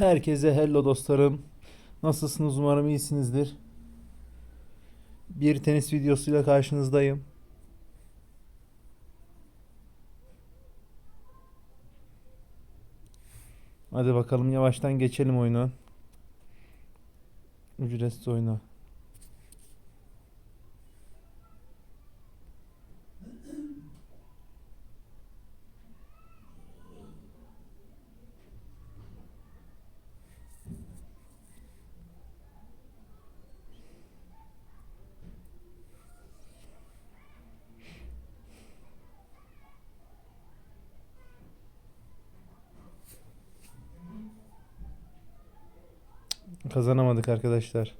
Herkese hello dostlarım. Nasılsınız? Umarım iyisinizdir. Bir tenis videosuyla karşınızdayım. Hadi bakalım yavaştan geçelim oyuna. Ücretsiz oyuna. Kazanamadık arkadaşlar.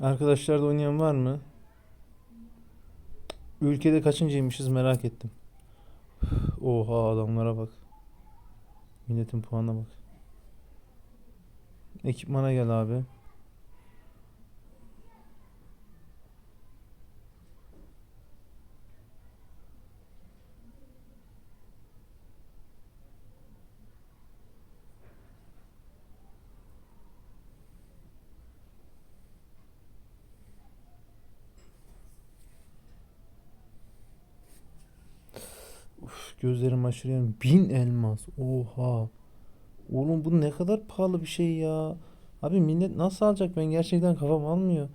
Arkadaşlar da oynayan var mı? Ülkede kaçıncıymışız merak ettim. Oha adamlara bak. Milletin puanına bak. Ekipmana gel abi. Uf, gözlerim aşırı yanıyor. Bin elmas. Oha. Oğlum bu ne kadar pahalı bir şey ya. Abi millet nasıl alacak ben gerçekten kafam almıyor.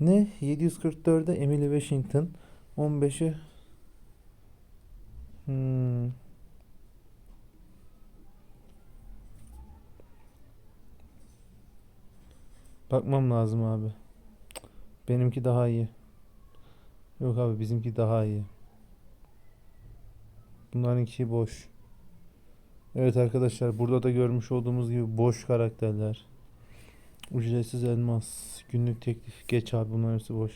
Ne? 744'e Emily Washington. 15'i hmm. Bakmam lazım abi. Benimki daha iyi. Yok abi bizimki daha iyi. Bunlarınki boş. Evet arkadaşlar burada da görmüş olduğumuz gibi boş karakterler. Ücretsiz elmas. Günlük teklif. Geç abi bunların hepsi boş.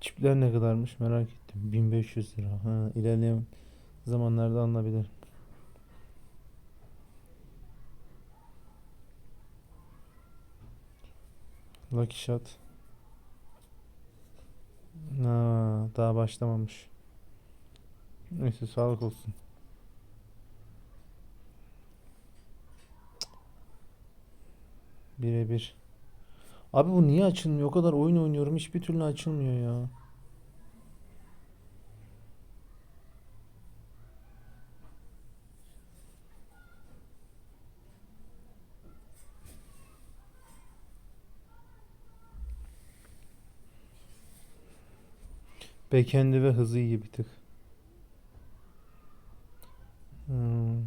Çipler ne kadarmış merak ettim. 1500 lira. Ha, ilerleyen zamanlarda alınabilir. Lucky Shot. Ha, daha başlamamış. Neyse sağlık olsun. Birebir. Abi bu niye açılmıyor? O kadar oyun oynuyorum hiçbir türlü açılmıyor ya. Bekendi ve hızı iyi bir tık. Hmm.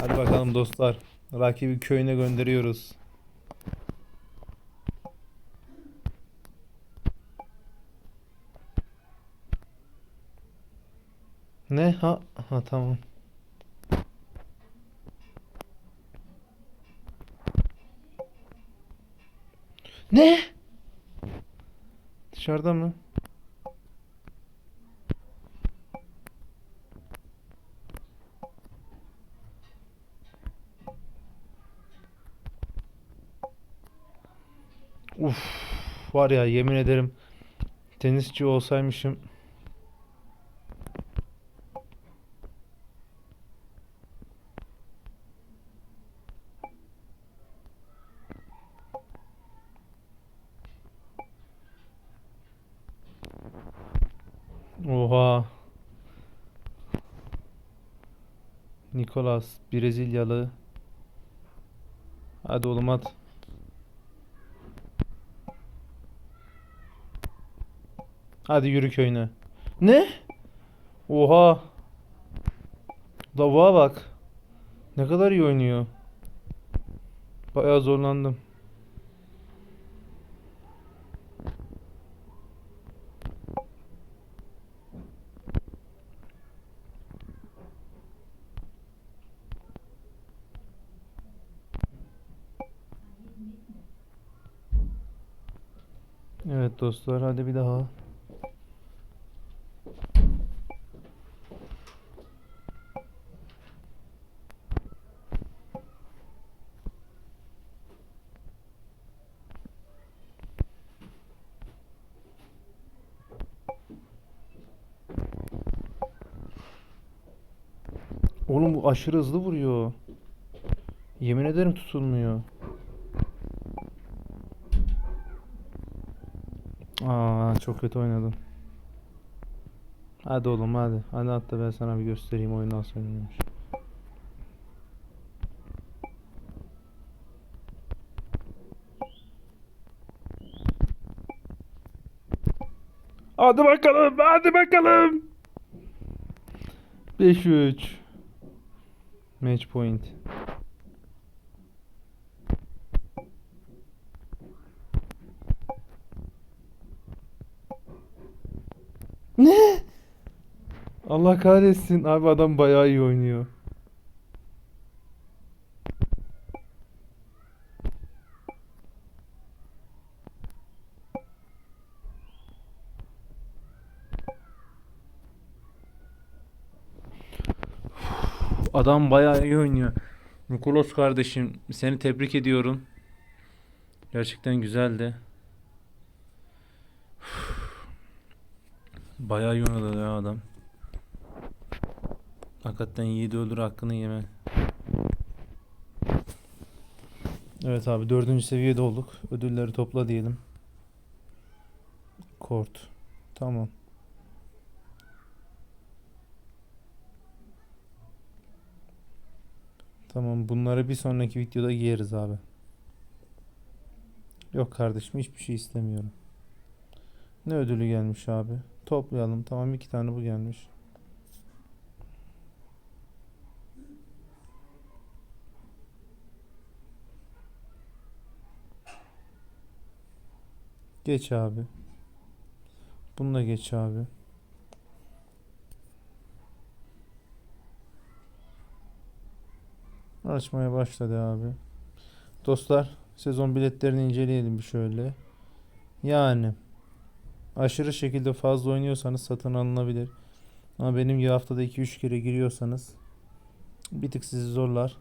Hadi bakalım dostlar. Rakibi köyüne gönderiyoruz. Ne? Ha, ha tamam. Ne? Dışarıda mı? Uf, var ya yemin ederim tenisçi olsaymışım. Oha. Nicolas Brezilyalı. Hadi oğlum at. Hadi yürü köyüne. Ne? Oha. Lavuğa bak. Ne kadar iyi oynuyor. Bayağı zorlandım. Evet dostlar hadi bir daha. Oğlum bu aşırı hızlı vuruyor. Yemin ederim tutulmuyor. Aa çok kötü oynadım. Hadi oğlum hadi. Hadi hatta ben sana bir göstereyim oyun nasıl oynanıyormuş. Hadi bakalım, hadi bakalım. 5-3. Match point. Ne? Allah kahretsin. Abi adam bayağı iyi oynuyor. Adam bayağı iyi oynuyor. Nikolos kardeşim seni tebrik ediyorum. Gerçekten güzeldi. Bayağı iyi oynadı ya adam. Hakikaten yiğidi öldür hakkını yeme. Evet abi dördüncü seviyede olduk. Ödülleri topla diyelim. Kort. Tamam. Tamam bunları bir sonraki videoda giyeriz abi. Yok kardeşim hiçbir şey istemiyorum. Ne ödülü gelmiş abi? Toplayalım. Tamam iki tane bu gelmiş. Geç abi. Bunu da geç abi. Açmaya başladı abi. Dostlar sezon biletlerini inceleyelim bir şöyle. Yani aşırı şekilde fazla oynuyorsanız satın alınabilir. Ama benim gibi haftada 2-3 kere giriyorsanız bir tık sizi zorlar.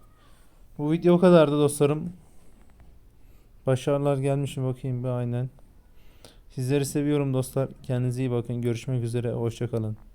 Bu video o kadardı dostlarım. Başarılar gelmiş mi bakayım bir aynen. Sizleri seviyorum dostlar. Kendinize iyi bakın. Görüşmek üzere. Hoşçakalın.